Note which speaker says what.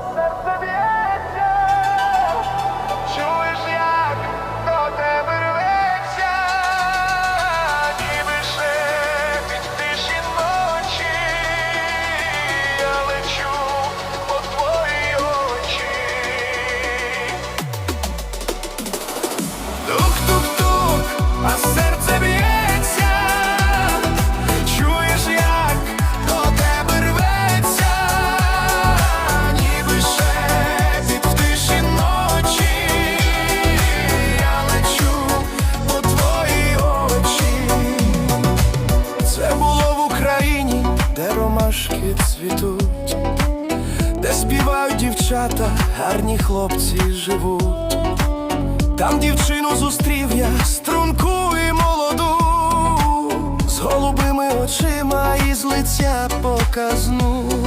Speaker 1: coração. Ромашки цвітуть, де співають дівчата, гарні хлопці живуть. Там дівчину зустрів я струнку і молоду, з голубими очима і з лиця показну.